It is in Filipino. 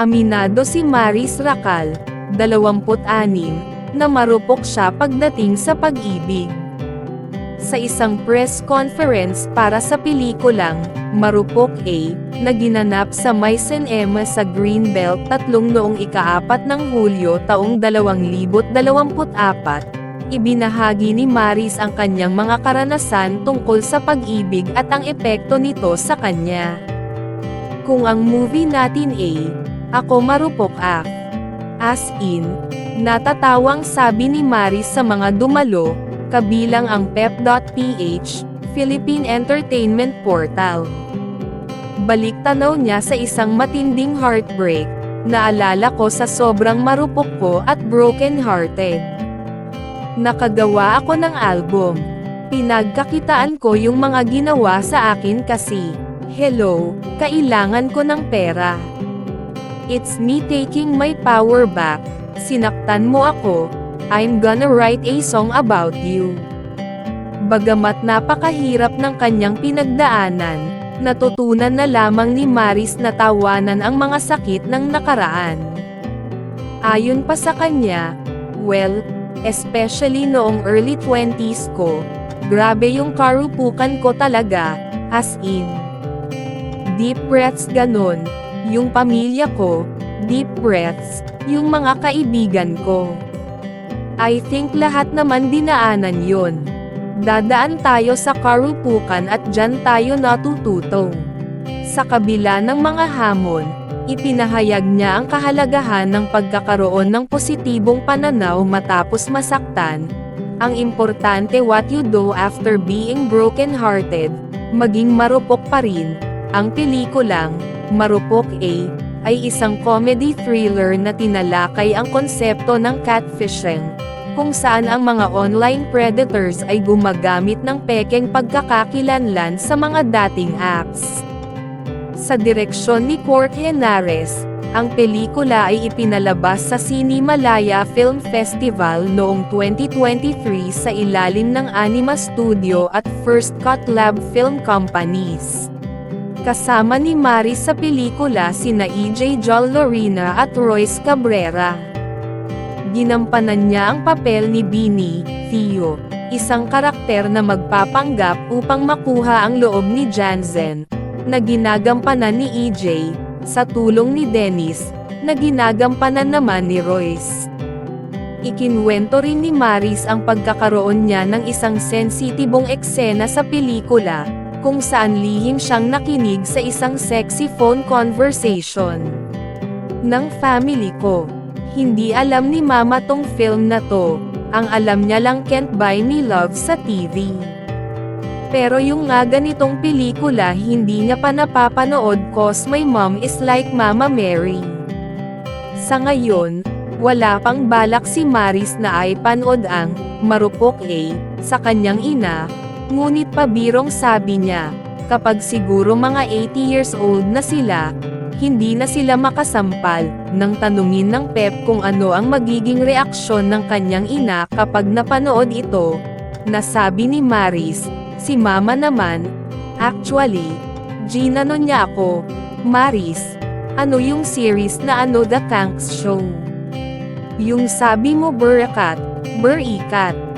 Aminado si Maris Racal, 26, na marupok siya pagdating sa pag-ibig. Sa isang press conference para sa pelikulang, Marupok A, na ginanap sa May Cinema sa Greenbelt tatlong noong ikaapat ng Hulyo taong 2024, ibinahagi ni Maris ang kanyang mga karanasan tungkol sa pag-ibig at ang epekto nito sa kanya. Kung ang movie natin A, ako marupok A. As in, natatawang sabi ni Maris sa mga dumalo, kabilang ang pep.ph, Philippine Entertainment Portal. Balik tanaw niya sa isang matinding heartbreak, naalala ko sa sobrang marupok ko at broken-hearted. Nakagawa ako ng album. Pinagkakitaan ko yung mga ginawa sa akin kasi, hello, kailangan ko ng pera. It's me taking my power back. Sinaktan mo ako, I'm gonna write a song about you. Bagamat napakahirap ng kanyang pinagdaanan, natutunan na lamang ni Maris na tawanan ang mga sakit ng nakaraan. Ayon pa sa kanya, well, especially noong early 20s ko, grabe yung karupukan ko talaga, as in. Deep breaths ganon, yung pamilya ko, deep breaths, yung mga kaibigan ko. I think lahat naman dinaanan yon. Dadaan tayo sa karupukan at dyan tayo natututo. Sa kabila ng mga hamon, ipinahayag niya ang kahalagahan ng pagkakaroon ng positibong pananaw matapos masaktan. Ang importante what you do after being broken-hearted, maging marupok pa rin. Ang pelikulang, Marupok A, ay isang comedy thriller na tinalakay ang konsepto ng catfishing, kung saan ang mga online predators ay gumagamit ng pekeng pagkakakilanlan sa mga dating apps. Sa direksyon ni Cork Henares, ang pelikula ay ipinalabas sa Cinemalaya Film Festival noong 2023 sa ilalim ng Anima Studio at First Cut Lab Film Companies. Kasama ni Maris sa pelikula sina EJ Jol Lorena at Royce Cabrera. Ginampanan niya ang papel ni Bini, Theo, isang karakter na magpapanggap upang makuha ang loob ni Jansen, na ginagampanan ni EJ, sa tulong ni Dennis, na ginagampanan naman ni Royce. Ikinwento rin ni Maris ang pagkakaroon niya ng isang sensitibong eksena sa pelikula, kung saan lihim siyang nakinig sa isang sexy phone conversation. Ng family ko. Hindi alam ni mama tong film na to, ang alam niya lang Can't Buy Me Love sa TV. Pero yung nga ganitong pelikula hindi niya pa napapanood cause my mom is like Mama Mary. Sa ngayon, wala pang balak si Maris na ay panood ang Marupok A sa kanyang ina, Ngunit pabirong sabi niya, kapag siguro mga 80 years old na sila, hindi na sila makasampal, nang tanungin ng Pep kung ano ang magiging reaksyon ng kanyang ina kapag napanood ito. Nasabi ni Maris, si mama naman, actually, ginano niya ako, Maris, ano yung series na ano The Thanks Show? Yung sabi mo Burakat, Burikat.